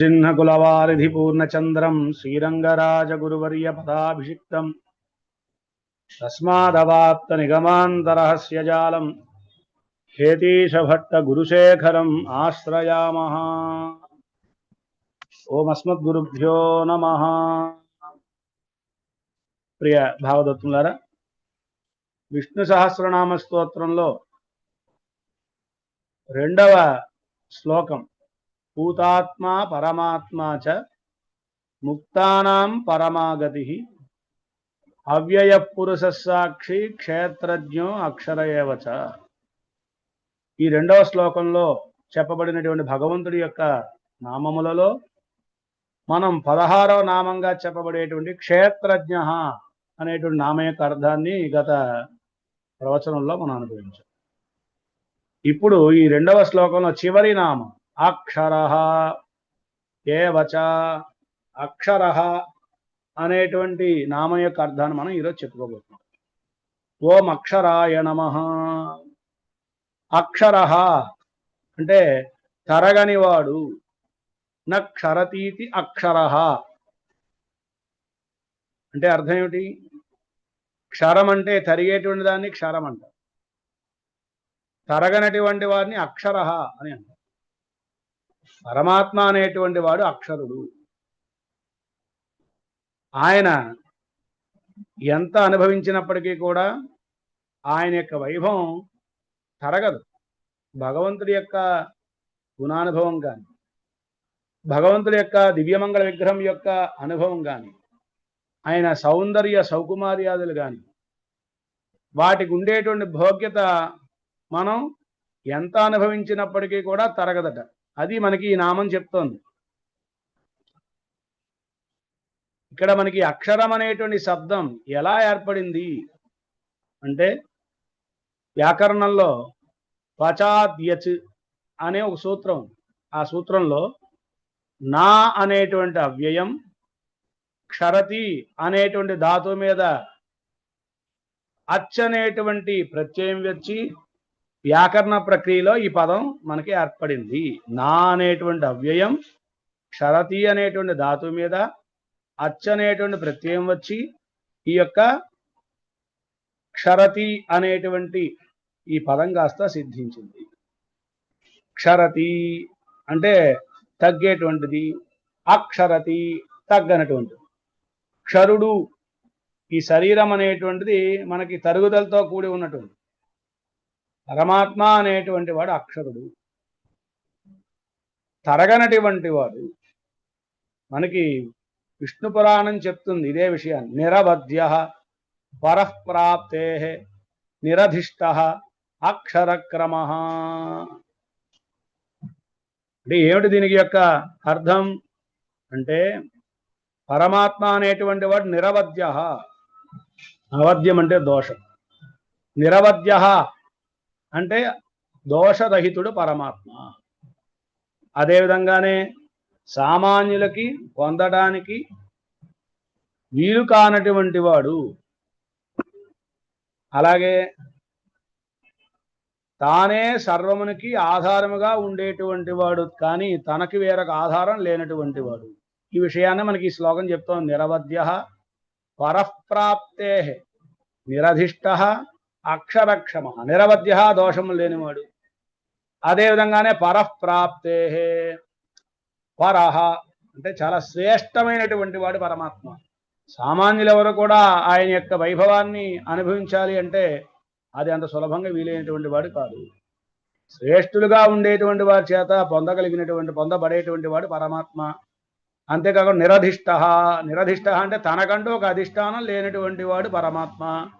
చిహ్నకులవారిధి పూర్ణచంద్రం శ్రీరంగరాజగురువర్య పదాభిషిక్తం తస్మాదవాప్త నిగమాంతరహస్య జాలం హేతీశభట్ట గురుశేఖరం ఆశ్రయామః ఓమస్మద్గురుభ్యో నమ. ప్రియ భావదత్తులారా విష్ణు సహస్రనామ స్తోత్రంలో రెండవ శ్లోకం భూతాత్మా పరమాత్మా చ ముక్తానాం పరమాగతి అవ్యయ పురుష సాక్షి క్షేత్రజ్ఞో అక్షర ఈ రెండవ శ్లోకంలో చెప్పబడినటువంటి భగవంతుడి యొక్క నామములలో మనం పదహారవ నామంగా చెప్పబడేటువంటి క్షేత్రజ్ఞ అనేటువంటి నామ యొక్క అర్థాన్ని గత ప్రవచనంలో మనం అనుభవించాం. ఇప్పుడు ఈ రెండవ శ్లోకంలో చివరి నామం అక్షర ఏవచ అక్షర అనేటువంటి నామం యొక్క అర్థాన్ని మనం ఈరోజు చెప్పుకోబోతున్నాం. ఓం అక్షరాయ నమ. అక్షర అంటే తరగనివాడు. నక్షరతీతి అక్షర. అంటే అర్థం ఏమిటి? క్షరం అంటే తరిగేటువంటి దాన్ని క్షరం అంటారు. తరగనటువంటి వాడిని అక్షర అని అంటారు. పరమాత్మ అనేటువంటి వాడు అక్షరుడు. ఆయన ఎంత అనుభవించినప్పటికీ కూడా ఆయన యొక్క వైభవం తరగదు. భగవంతుడి యొక్క గుణానుభవం కానీ భగవంతుడి యొక్క దివ్యమంగళ విగ్రహం యొక్క అనుభవం కానీ ఆయన సౌందర్య సౌకుమార్యాదులు కానీ వాటికి ఉండేటువంటి భోగ్యత మనం ఎంత అనుభవించినప్పటికీ కూడా తరగదట. అది మనకి ఈ నామం చెప్తోంది. ఇక్కడ మనకి అక్షరం అనేటువంటి శబ్దం ఎలా ఏర్పడింది? అంటే వ్యాకరణంలో పచాద్యచ్ అనే ఒక సూత్రం ఆ సూత్రంలో నా అనేటువంటి అవ్యయం క్షరతి అనేటువంటి ధాతువు మీద అచ్చనేటువంటి ప్రత్యయం వచ్చి వ్యాకరణ ప్రక్రియలో ఈ పదం మనకి ఏర్పడింది. నా అనేటువంటి అవ్యయం క్షరతి అనేటువంటి ధాతువు మీద అచ్చ అనేటువంటి ప్రత్యయం వచ్చి ఈ యొక్క క్షరతి అనేటువంటి ఈ పదం కాస్త సిద్ధించింది. క్షరతి అంటే తగ్గేటువంటిది అక్షరతి తగ్గనటువంటిది. క్షరుడు ఈ శరీరం అనేటువంటిది మనకి తరుగుదలతో కూడి ఉన్నటువంటి పరమాత్మ అనేటువంటి వాడు అక్షరుడు. తరగనటువంటి వాడు. మనకి విష్ణు పురాణం చెప్తుంది ఇదే విషయాన్ని. నిరవధ్య పరఃప్రాప్తే నిరధిష్ట అక్షరక్రమ. అంటే ఏమిటి దీనికి యొక్క అర్థం? అంటే పరమాత్మ అనేటువంటి వాడు నిరవధ్య. అవధ్యం అంటే దోషం. నిరవధ్య అంటే దోషరహితుడు పరమాత్మ. అదేవిధంగానే సామాన్యులకి పొందడానికి వీలు కానటువంటి వాడు. అలాగే తానే సర్వమునికి ఆధారముగా ఉండేటువంటి వాడు కానీ తనకి వేరొక ఆధారం లేనటువంటి వాడు. ఈ విషయాన్ని మనకి ఈ శ్లోకం చెప్తాం నిరవధ్య పరఃప్రాప్తే నిరధిష్ట అక్షరక్షమ నిరవధ్య దోషము లేనివాడు. అదేవిధంగానే పరఃప్రాప్తే. పరహ అంటే చాలా శ్రేష్టమైనటువంటి వాడు పరమాత్మ. సామాన్యులెవరు కూడా ఆయన యొక్క వైభవాన్ని అనుభవించాలి అంటే అది అంత సులభంగా వీలైనటువంటి వాడు కాదు. శ్రేష్ఠులుగా ఉండేటువంటి వారి చేత పొందగలిగినటువంటి పొందబడేటువంటి వాడు పరమాత్మ. అంతేకాకుండా నిరధిష్ట నిరధిష్ట అంటే తనకంటూ ఒక అధిష్టానం లేనటువంటి వాడు పరమాత్మ.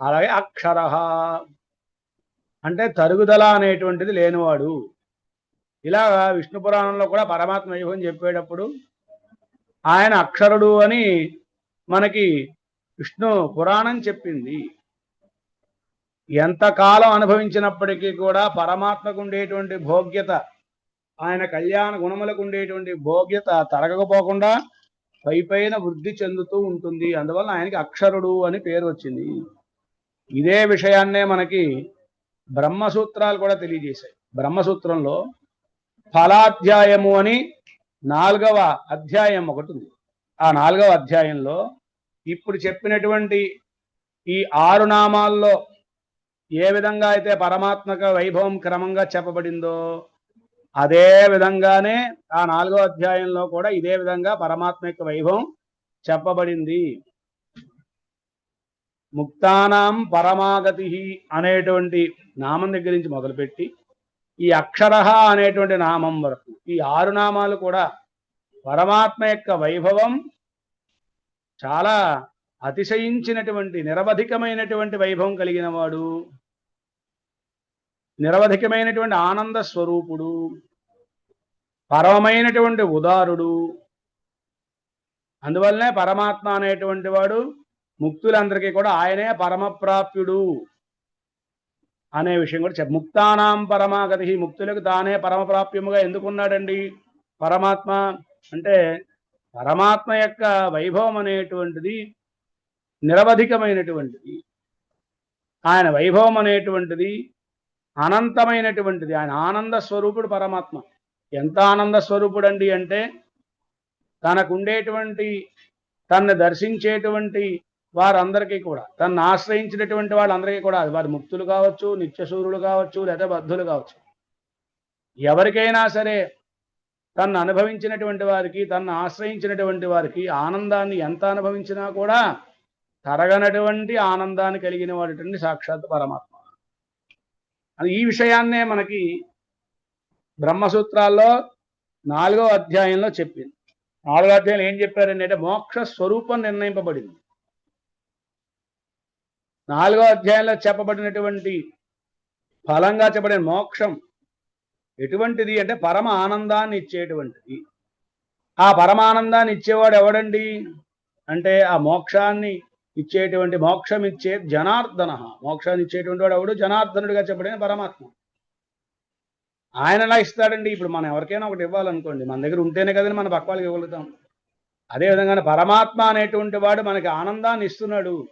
అలాగే అక్షర అంటే తరుగుదల అనేటువంటిది లేనివాడు. ఇలా విష్ణు పురాణంలో కూడా పరమాత్మ వైభవం చెప్పేటప్పుడు ఆయన అక్షరుడు అని మనకి విష్ణు పురాణం చెప్పింది. ఎంతకాలం అనుభవించినప్పటికీ కూడా పరమాత్మకు ఉండేటువంటి భోగ్యత ఆయన కళ్యాణ గుణములకు ఉండేటువంటి భోగ్యత తరగకపోకుండా పై పైన వృద్ధి చెందుతూ ఉంటుంది. అందువల్ల ఆయనకి అక్షరుడు అని పేరు వచ్చింది. ఇదే విషయాన్నే మనకి బ్రహ్మసూత్రాలు కూడా తెలియజేశాయి. బ్రహ్మసూత్రంలో ఫలాధ్యాయము అని నాలుగవ అధ్యాయం ఒకటి ఉంది. ఆ నాలుగవ అధ్యాయంలో ఇప్పుడు చెప్పినటువంటి ఈ ఆరు నామాల్లో ఏ విధంగా అయితే పరమాత్మక వైభవం క్రమంగా చెప్పబడిందో అదే విధంగానే ఆ నాలుగో అధ్యాయంలో కూడా ఇదే విధంగా పరమాత్మ యొక్క వైభవం చెప్పబడింది. ముక్తానాం పరమాగతి అనేటువంటి నామం దగ్గర నుంచి మొదలుపెట్టి ఈ అక్షర అనేటువంటి నామం వరకు ఈ ఆరు నామాలు కూడా పరమాత్మ యొక్క వైభవం చాలా అతిశయించినటువంటి నిరవధికమైనటువంటి వైభవం కలిగిన వాడు నిరవధికమైనటువంటి ఆనంద స్వరూపుడు పరమమైనటువంటి ఉదారుడు. అందువల్లనే పరమాత్మ అనేటువంటి వాడు ముక్తులందరికీ కూడా ఆయనే పరమప్రాప్యుడు అనే విషయం కూడా చెప్ ముక్తానాం పరమాగతి ముక్తులకు తానే పరమప్రాప్యముగా ఎందుకున్నాడండి? పరమాత్మ అంటే పరమాత్మ యొక్క వైభవం అనేటువంటిది నిరవధికమైనటువంటిది. ఆయన వైభవం అనేటువంటిది అనంతమైనటువంటిది. ఆయన ఆనంద స్వరూపుడు పరమాత్మ. ఎంత ఆనంద స్వరూపుడు అండి అంటే తనకుండేటువంటి తన్ను దర్శించేటువంటి వారందరికీ కూడా. తను ఆశ్రయించినటువంటి వాళ్ళందరికీ కూడా. వారి ముక్తులు కావచ్చు నిత్యశూరులు కావచ్చు లేదా బద్ధులు కావచ్చు. ఎవరికైనా సరే తన్ను అనుభవించినటువంటి వారికి తన్ను ఆశ్రయించినటువంటి వారికి ఆనందాన్ని ఎంత అనుభవించినా కూడా తరగనటువంటి ఆనందాన్ని కలిగిన వాడిటువంటి సాక్షాత్ పరమాత్మ. ఈ విషయాన్నే మనకి బ్రహ్మసూత్రాల్లో నాలుగో అధ్యాయంలో చెప్పింది. నాలుగో అధ్యాయంలో ఏం చెప్పారండి అంటే మోక్ష స్వరూపం నిర్ణయింపబడింది. నాలుగో అధ్యాయంలో చెప్పబడినటువంటి ఫలంగా చెప్పబడిన మోక్షం ఎటువంటిది అంటే పరమ ఆనందాన్ని ఇచ్చేటువంటిది. ఆ పరమానందాన్ని ఇచ్చేవాడు ఎవడండి? అంటే ఆ మోక్షాన్ని ఇచ్చేటువంటి మోక్షం ఇచ్చే జనార్దన. మోక్షాన్ని ఇచ్చేటువంటి వాడు ఎవడు? జనార్దనుడిగా చెప్పబడిన పరమాత్మ. ఆయన ఎలా ఇస్తాడండి? ఇప్పుడు మనం ఎవరికైనా ఒకటి ఇవ్వాలనుకోండి. మన దగ్గర ఉంటేనే కదండి మన పక్కవాళ్ళకి ఇవ్వగలుగుతాం. అదేవిధంగా పరమాత్మ అనేటువంటి వాడు మనకి ఆనందాన్ని ఇస్తున్నాడు.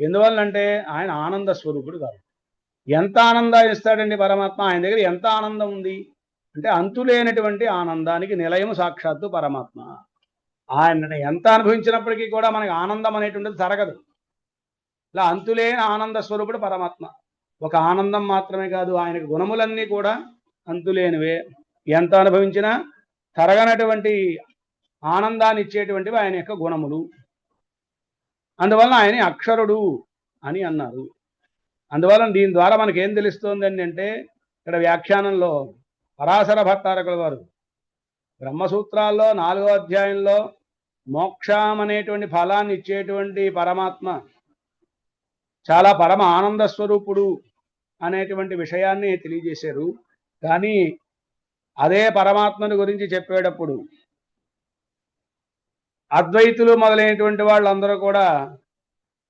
ఎందువల్లంటే ఆయన ఆనంద స్వరూపుడు కాదు. ఎంత ఆనందాన్ని ఇస్తాడండి పరమాత్మ? ఆయన దగ్గర ఎంత ఆనందం ఉంది? అంటే అంతులేనటువంటి ఆనందానికి నిలయము సాక్షాత్తు పరమాత్మ. ఆయన ఎంత అనుభవించినప్పటికీ కూడా మనకి ఆనందం అనేటువంటిది తరగదు. ఇలా అంతులేని ఆనంద స్వరూపుడు పరమాత్మ. ఒక ఆనందం మాత్రమే కాదు ఆయనకు గుణములన్నీ కూడా అంతులేనివే. ఎంత అనుభవించినా తరగనటువంటి ఆనందాన్ని ఇచ్చేటువంటివి ఆయన యొక్క గుణములు. అందువలన ఆయన అక్షరుడు అని అన్నారు. అందువలన దీని ద్వారా మనకేం ఏం తెలుస్తోంది అంటే ఇక్కడ వ్యాఖ్యానంలో పరాశర భట్టారకుల వారు బ్రహ్మసూత్రాల్లో నాలుగో అధ్యాయంలో మోక్షం అనేటువంటి ఫలాన్ని ఇచ్చేటువంటి పరమాత్మ చాలా పరమ ఆనంద స్వరూపుడు అనేటువంటి విషయాన్ని తెలియజేశారు. కానీ అదే పరమాత్మని గురించి చెప్పేటప్పుడు అద్వైతులు మొదలైనటువంటి వాళ్ళందరూ కూడా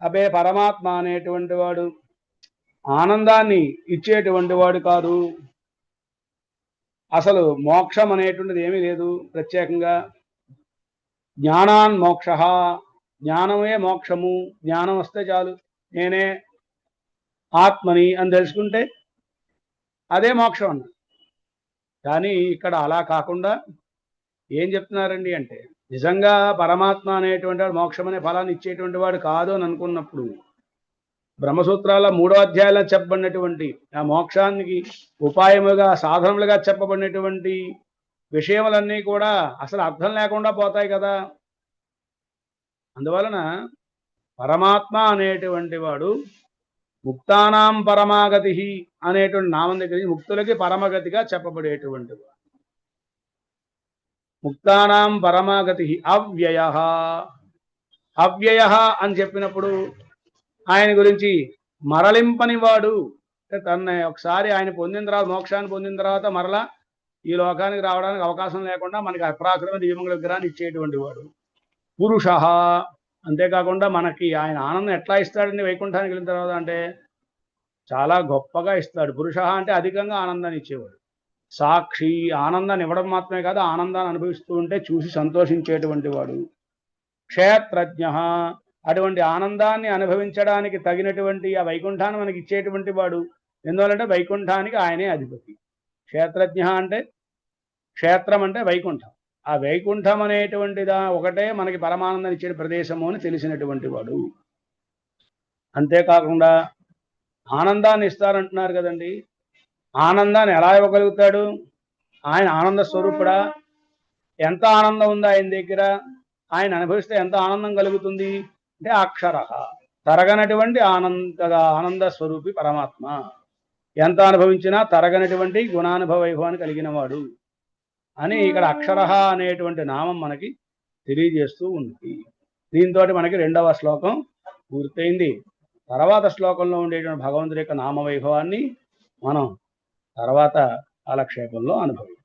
అబే పరమాత్మ అనేటువంటి వాడు ఆనందాన్ని ఇచ్చేటువంటి వాడు కాదు. అసలు మోక్షం అనేటువంటిది ఏమీ లేదు ప్రత్యేకంగా. జ్ఞానాన్ మోక్ష జ్ఞానమే మోక్షము జ్ఞానం వస్తే చాలు. నేనే ఆత్మని అని తెలుసుకుంటే అదే మోక్షం అన్న. కానీ ఇక్కడ అలా కాకుండా ఏం చెప్తున్నారండి అంటే నిజంగా పరమాత్మ అనేటువంటి వాడు మోక్షమనే ఫలాన్ని ఇచ్చేటువంటి వాడు కాదు అని అనుకున్నప్పుడు బ్రహ్మసూత్రాల మూడో అధ్యాయంలో చెప్పబడినటువంటి ఆ మోక్షానికి ఉపాయముగా సాధనములుగా చెప్పబడినటువంటి విషయములన్నీ కూడా అసలు అర్థం లేకుండా పోతాయి కదా. అందువలన పరమాత్మ అనేటువంటి వాడు ముక్తానాం పరమాగతి అనేటువంటి నామం దగ్గర ముక్తులకి పరమగతిగా చెప్పబడేటువంటి వాడు. ముక్తానాం పరమాగతి అవ్యయ. అవ్యయ అని చెప్పినప్పుడు ఆయన గురించి మరలింపని వాడు. తన ఒకసారి ఆయన పొందిన తర్వాత మోక్షాన్ని పొందిన తర్వాత మరలా ఈ లోకానికి రావడానికి అవకాశం లేకుండా మనకి అప్రాకృత దివ్యమంగళ విగ్రహాన్ని ఇచ్చేటువంటి వాడు. పురుష. అంతేకాకుండా మనకి ఆయన ఆనందం ఎట్లా ఇస్తాడండి వైకుంఠానికి వెళ్ళిన తర్వాత అంటే చాలా గొప్పగా ఇస్తాడు. పురుష అంటే అధికంగా ఆనందాన్ని ఇచ్చేవాడు. సాక్షి ఆనందాన్ని ఇవ్వడం మాత్రమే కాదు ఆనందాన్ని అనుభవిస్తూ ఉంటే చూసి సంతోషించేటువంటి వాడు. క్షేత్రజ్ఞ. అటువంటి ఆనందాన్ని అనుభవించడానికి తగినటువంటి ఆ వైకుంఠాన్ని మనకి ఇచ్చేటువంటి వాడు ఎందువలంటే వైకుంఠానికి ఆయనే అధిపతి. క్షేత్రజ్ఞ అంటే క్షేత్రం అంటే వైకుంఠం. ఆ వైకుంఠం అనేటువంటిదా ఒకటే మనకి పరమానందం ఇచ్చే ప్రదేశము అని తెలిసినటువంటి వాడు. అంతేకాకుండా ఆనందాన్ని ఇస్తారంటున్నారు కదండి. ఆనందాన్ని ఎలా ఇవ్వగలుగుతాడు? ఆయన ఆనంద స్వరూపుడా? ఎంత ఆనందం ఉంది ఆయన దగ్గర? ఆయన అనుభవిస్తే ఎంత ఆనందం కలుగుతుంది? అంటే అక్షర. తరగనటువంటి ఆనంద ఆనంద స్వరూపి పరమాత్మ. ఎంత అనుభవించినా తరగనటువంటి గుణానుభవ వైభవాన్ని కలిగిన వాడు అని ఇక్కడ అక్షర అనేటువంటి నామం మనకి తెలియజేస్తూ ఉంది. దీంతో మనకి రెండవ శ్లోకం పూర్తయింది. తర్వాత శ్లోకంలో ఉండేటువంటి భగవంతుడి యొక్క నామ వైభవాన్ని మనం తర్వాత కాలక్షేపంలో అనుభవం